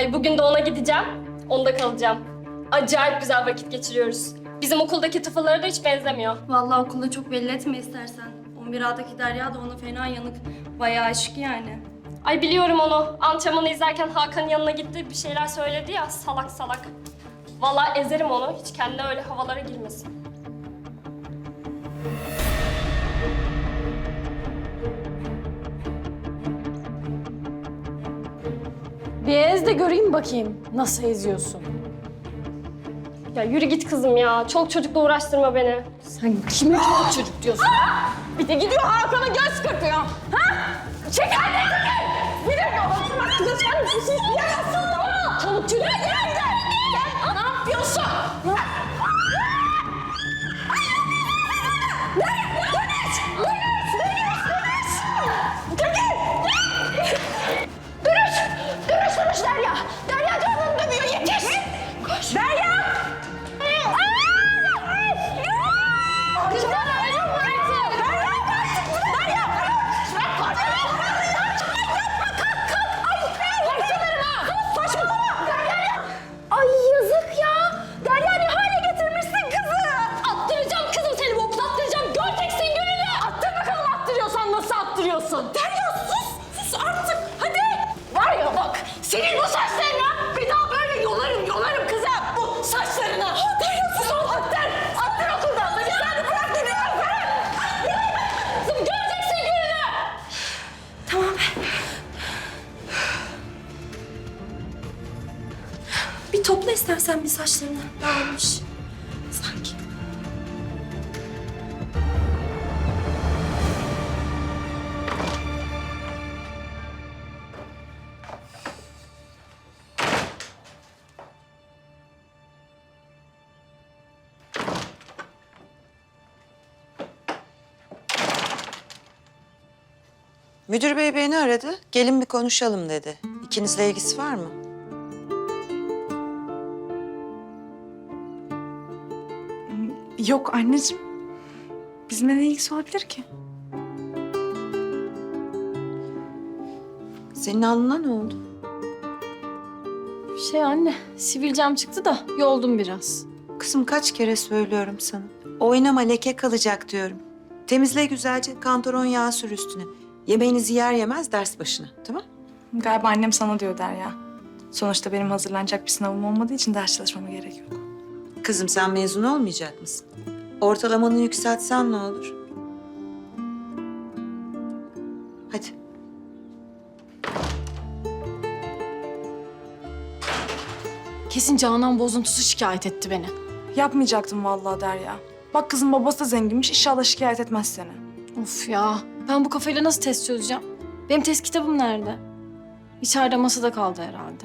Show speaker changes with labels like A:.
A: Ay bugün de ona gideceğim. Onda kalacağım. Acayip güzel vakit geçiriyoruz. Bizim okuldaki tıfıllara da hiç benzemiyor.
B: Vallahi okulda çok belli etme istersen. 11A'daki Derya da ona fena yanık. Bayağı aşık yani.
A: Ay biliyorum onu. Antrenmanı izlerken Hakan'ın yanına gitti. Bir şeyler söyledi ya salak salak. Vallahi ezerim onu. Hiç kendine öyle havalara girmesin.
C: Bir ez de göreyim bakayım nasıl eziyorsun.
A: Ya yürü git kızım ya. Çoluk çocukla uğraştırma beni.
C: Sen kime çoluk çocuk diyorsun? Bir de gidiyor Hakan'a göz kırpıyor. Ha? Çek anne Bir de bak kızım sen bir şey diyemezsin tamam? Çoluk çocuğa. Gel
B: Bir topla istersen bir saçlarını. Dağılmış. Sanki.
D: Müdür bey beni aradı. Gelin bir konuşalım dedi. İkinizle ilgisi var mı?
E: Yok anneciğim. Bizimle ne ilgisi olabilir ki?
D: Senin alnına ne oldu?
C: Şey anne, sivilcem çıktı da yoldum biraz.
D: Kızım kaç kere söylüyorum sana. Oynama leke kalacak diyorum. Temizle güzelce kantaron yağı sür üstüne. Yemeğinizi yer yemez ders başına tamam?
E: Galiba annem sana diyor Derya. Sonuçta benim hazırlanacak bir sınavım olmadığı için ders çalışmama gerek yok.
D: Kızım sen mezun olmayacak mısın? Ortalamanı yükseltsen ne olur? Hadi.
C: Kesin Canan bozuntusu şikayet etti beni.
E: Yapmayacaktım vallahi Derya. Bak kızın babası da zenginmiş. İnşallah şikayet etmez seni.
C: Of ya, ben bu kafayla nasıl test çözeceğim? Benim test kitabım nerede? İçeride masada kaldı herhalde.